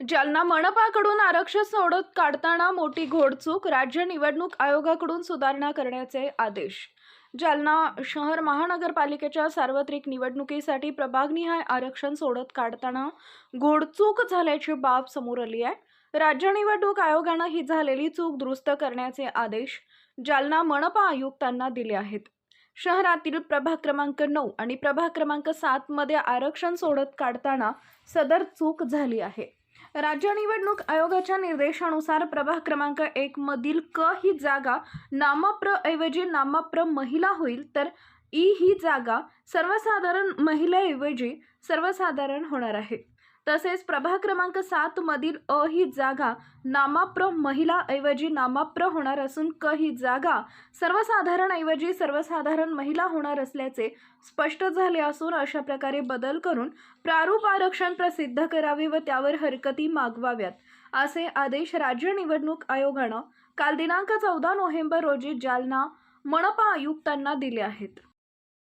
जालना मनपाकडून आरक्षण सोडत काढताना मोठी घोडचूक राज्य निवडणूक आयोगाकडून सुधारणा करण्याचे आदेश. जालना शहर महानगरपालिकेच्या सार्वत्रिक निवडणुकीसाठी प्रभागनिहाय आरक्षण सोडत काढताना घोडचूक झाल्याची बाब समोर आली आहे. राज्य निवडणूक आयोगानं ही झालेली चूक दुरुस्त करण्याचे आदेश जालना मनपा आयुक्तांना दिले आहेत. शहरातील प्रभाग क्रमांक नऊ आणि प्रभाग क्रमांक सातमध्ये आरक्षण सोडत काढताना सदर चूक झाली आहे. राज्य निवडणूक आयोगाच्या निर्देशानुसार प्रभाग क्रमांक एक मधील क ही जागा नामप्र ऐवजी नामप्र महिला होईल तर ई ही जागा सर्वसाधारण महिलेऐवजी सर्वसाधारण होणार आहे. तसेच प्रभाग क्रमांक सात मधील अ ही जागा नामाप्र महिला ऐवजी नामाप्र होणार असून क ही जागा सर्वसाधारण ऐवजी सर्वसाधारण महिला होणार असल्याचे स्पष्ट झाले असून अशा प्रकारे बदल करून प्रारूप आरक्षण प्रसिद्ध करावे व त्यावर हरकती मागवाव्यात असे आदेश राज्य निवडणूक आयोगानं काल दिनांक चौदा नोव्हेंबर रोजी जालना मनपा आयुक्तांना दिले आहेत.